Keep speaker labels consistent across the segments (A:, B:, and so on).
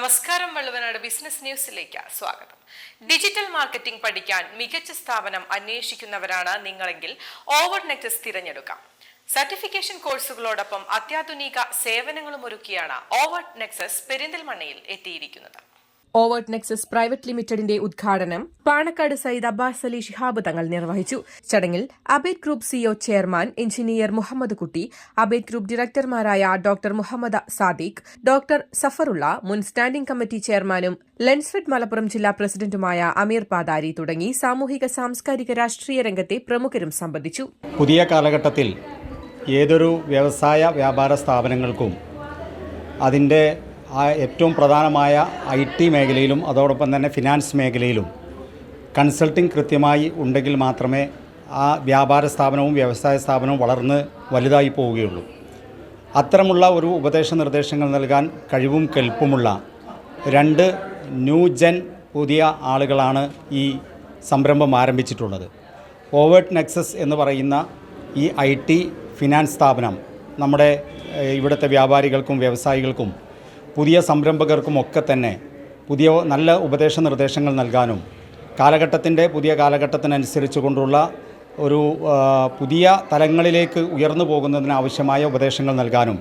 A: നമസ്കാരം വള്ളുവനാട് ബിസിനസ് ന്യൂസിലേക്ക് സ്വാഗതം. ഡിജിറ്റൽ മാർക്കറ്റിംഗ് പഠിക്കാൻ മികച്ച സ്ഥാപനം അന്വേഷിക്കുന്നവരാണ് നിങ്ങളെങ്കിൽ ഓവർ തിരഞ്ഞെടുക്കാം. സർട്ടിഫിക്കേഷൻ കോഴ്സുകളോടൊപ്പം അത്യാധുനിക സേവനങ്ങളും ഒരുക്കിയാണ് ഓവർ നെക്സസ് പെരിന്തൽമണ്ണയിൽ എത്തിയിരിക്കുന്നത്. ഓവേർട്ട് നെക്സസ് പ്രൈവറ്റ് ലിമിറ്റഡിന്റെ ഉദ്ഘാടനം പാണക്കാട് സയ്യിദ് അബ്ബാസ് അലി ഷിഹാബ് തങ്ങൾ നിർവഹിച്ചു. ചടങ്ങിൽ Abed group CEO chairman engineer Muhammad Kutty Abed group ഡയറക്ടർമാരായ doctor Muhammad Sadiq doctor Safarulla മുൻ സ്റ്റാൻഡിംഗ് കമ്മിറ്റി ചെയർമാനും ലെൻസ്ഫെഡ് മലപ്പുറം ജില്ലാ പ്രസിഡന്റുമായ അമീർ പാതാരി തുടങ്ങി സാമൂഹിക സാംസ്കാരിക രാഷ്ട്രീയ രംഗത്തെ പ്രമുഖരും സംബന്ധിച്ചു.
B: പുതിയ കാലഘട്ടത്തിൽ ഏതൊരു വ്യവസായ വ്യാപാര സ്ഥാപനങ്ങൾക്കും അതിന്റെ ഏറ്റവും പ്രധാനമായ ഐ ടി മേഖലയിലും അതോടൊപ്പം തന്നെ ഫിനാൻസ് മേഖലയിലും കൺസൾട്ടിംഗ് കൃത്യമായി ഉണ്ടെങ്കിൽ മാത്രമേ ആ വ്യാപാര സ്ഥാപനവും വ്യവസായ സ്ഥാപനവും വളർന്ന് വലുതായി പോവുകയുള്ളൂ. അത്തരമുള്ള ഒരു ഉപദേശ നിർദ്ദേശങ്ങൾ നൽകാൻ കഴിവും കെൽപ്പുമുള്ള രണ്ട് ന്യൂ ജെൻ പുതിയ ആളുകളാണ് ഈ സംരംഭം ആരംഭിച്ചിട്ടുള്ളത്. ഓവേർട്ട് നെക്സസ് എന്ന് പറയുന്ന ഈ ഐ ടി ഫിനാൻസ് സ്ഥാപനം നമ്മുടെ ഇവിടുത്തെ വ്യാപാരികൾക്കും വ്യവസായികൾക്കും പുതിയ സംരംഭകർക്കും ഒക്കെ തന്നെ പുതിയ നല്ല ഉപദേശ നിർദ്ദേശങ്ങൾ നൽകാനും കാലഘട്ടത്തിന്റെ പുതിയ കാലഘട്ടത്തിനനുസരിച്ച് കൊണ്ടുള്ള ഒരു പുതിയ തലങ്ങളിലേക്ക് ഉയർന്നു പോകുന്നതിന് ആവശ്യമായ ഉപദേശങ്ങൾ നൽകാനും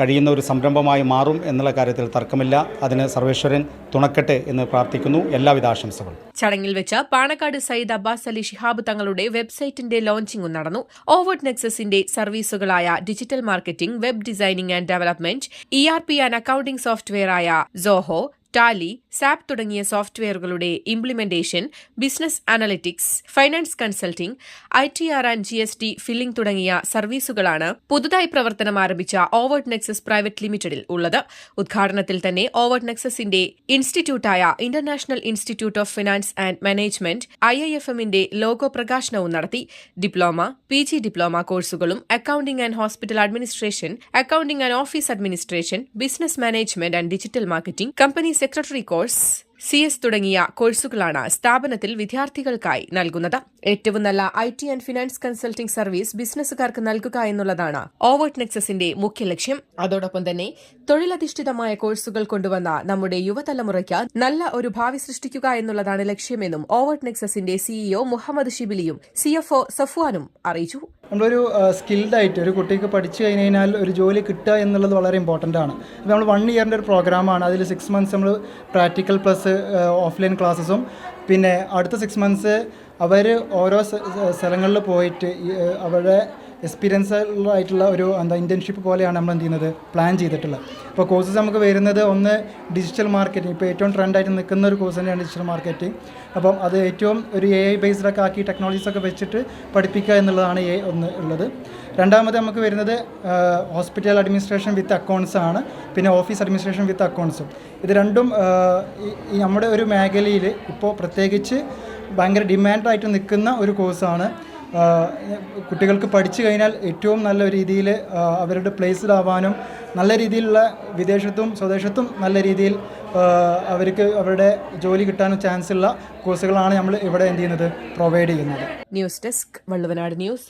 B: കഴിയുന്ന ഒരു സംരംഭമായി മാറും എന്നുള്ള കാര്യത്തിൽ തർക്കമില്ല. അതിന് സർവേശ്വരൻ തുണക്കട്ടെ എന്ന് പ്രാർത്ഥിക്കുന്നു. എല്ലാവിധ ആശംസകളും.
A: ചടങ്ങിൽ വെച്ച് പാണക്കാട് സയ്യിദ് അബ്ബാസ് അലി ഷിഹാബ് തങ്ങളുടെ വെബ്സൈറ്റിന്റെ ലോഞ്ചിംഗും നടന്നു. ഓവേർട്ട് നെക്സസിന്റെ സർവീസുകളായ digital marketing web designing and development E R P and accounting സോഫ്റ്റ്വെയറായ Zoho Tally SAP തുടങ്ങിയ സോഫ്റ്റ്വെയറുകളുടെ implementation business analytics finance consulting I T R and G S T filing തുടങ്ങിയ സർവീസുകളാണ് പുതുതായി പ്രവർത്തനം ആരംഭിച്ച ഓവർട്ട് നെക്സസ് പ്രൈവറ്റ് ലിമിറ്റഡിൽ ഉള്ളത്. ഉദ്ഘാടനത്തിൽ തന്നെ ഓവർട്ട് നെക്സസിന്റെ ഇൻസ്റ്റിറ്റ്യൂട്ടായ international institute of finance and management I I F എമ്മിന്റെ ലോഗോ പ്രകാശനവും നടത്തി. ഡിപ്ലോമ പി ജി ഡിപ്ലോമ കോഴ്സുകളും accounting and hospital administration accounting and office administration business management and digital marketing company secretary course C S തുടങ്ങിയ കോഴ്സുകളാണ് സ്ഥാപനത്തിൽ വിദ്യാർത്ഥികൾക്കായി നൽകുന്നത്. ഏറ്റവും നല്ല I T and finance consulting service ബിസിനസ്സുകാർക്ക് നൽകുക എന്നുള്ളതാണ് ഓവേർട്ട് നെക്സസിന്റെ മുഖ്യ ലക്ഷ്യം. അതോടൊപ്പം തന്നെ തൊഴിലധിഷ്ഠിതമായ കോഴ്സുകൾ കൊണ്ടുവന്ന നമ്മുടെ യുവതലമുറയ്ക്ക് നല്ല ഒരു ഭാവി സൃഷ്ടിക്കുക എന്നുള്ളതാണ് ലക്ഷ്യമെന്നും ഓവേർട്ട് നെക്സസിന്റെ സിഇഒ മുഹമ്മദ് ഷിബിലിയും സിഎഫ്ഒ സഫ്വാനും അറിയിച്ചു.
C: നമ്മളൊരു സ്കിൽഡ് ആയിട്ട് ഒരു കുട്ടിക്ക് പഠിച്ചു കഴിഞ്ഞ് കഴിഞ്ഞാൽ ഒരു ജോലി കിട്ടുക എന്നുള്ളത് വളരെ ഇമ്പോർട്ടന്റ് ആണ്. അപ്പോൾ നമ്മൾ വൺ ഇയറിന്റെ ഒരു പ്രോഗ്രാമാണ് അതിൽ സിക്സ് മന്ത്സ് നമ്മൾ പ്രാക്ടിക്കൽ പ്ലസ് ഓഫ്ലൈൻ ക്ലാസ്സസും പിന്നെ അടുത്ത സിക്സ് മന്ത്സ് അവർ ഓരോ സ്ഥ- സ്ഥലങ്ങളിൽ പോയിട്ട് അവരുടെ എക്സ്പീരിയൻസ് ആയിട്ടുള്ള ഒരു എന്താ ഇന്റേൺഷിപ്പ് പോലെയാണ് നമ്മൾ എന്ത് ചെയ്യുന്നത്? പ്ലാൻ ചെയ്തിട്ടുള്ളത്. അപ്പോൾ കോഴ്സസ് നമുക്ക് വരുന്നത് ഒന്ന് ഡിജിറ്റൽ മാർക്കറ്റിംഗ് ഇപ്പോൾ ഏറ്റവും ട്രെൻഡായിട്ട് നിൽക്കുന്ന ഒരു കോഴ്സ് തന്നെയാണ് ഡിജിറ്റൽ മാർക്കറ്റിംഗ് അപ്പം അത് ഏറ്റവും ഒരു എ ഐ ബേസ്ഡ് ഒക്കെ ആക്കി ടെക്നോളജീസൊക്കെ വെച്ചിട്ട് പഠിപ്പിക്കുക എന്നുള്ളതാണ് എ ഒന്ന് ഉള്ളത്. രണ്ടാമത് നമുക്ക് വരുന്നത് ഹോസ്പിറ്റൽ അഡ്മിനിസ്ട്രേഷൻ വിത്ത് അക്കൗണ്ട്സ് ആണ്. പിന്നെ ഓഫീസ് അഡ്മിനിസ്ട്രേഷൻ വിത്ത് അക്കൗണ്ട്സും ഇത് രണ്ടും നമ്മുടെ ഒരു മേഖലയിൽ ഇപ്പോൾ പ്രത്യേകിച്ച് ഭയങ്കര ഡിമാൻഡായിട്ട് നിൽക്കുന്ന ഒരു കോഴ്സാണ് കുട്ടികൾക്ക് പഠിച്ചു കഴിഞ്ഞാൽ ഏറ്റവും നല്ല രീതിയിൽ അവരുടെ പ്ലേസിലാവാനും നല്ല രീതിയിലുള്ള വിദേശത്തും സ്വദേശത്തും നല്ല രീതിയിൽ അവർക്ക് അവരുടെ ജോലി കിട്ടാനും ചാൻസ് ഉള്ള കോഴ്സുകളാണ് നമ്മൾ ഇവിടെ എന്ത് ചെയ്യുന്നത് പ്രൊവൈഡ് ചെയ്യുന്നത്.
A: News desk Valluvanad news.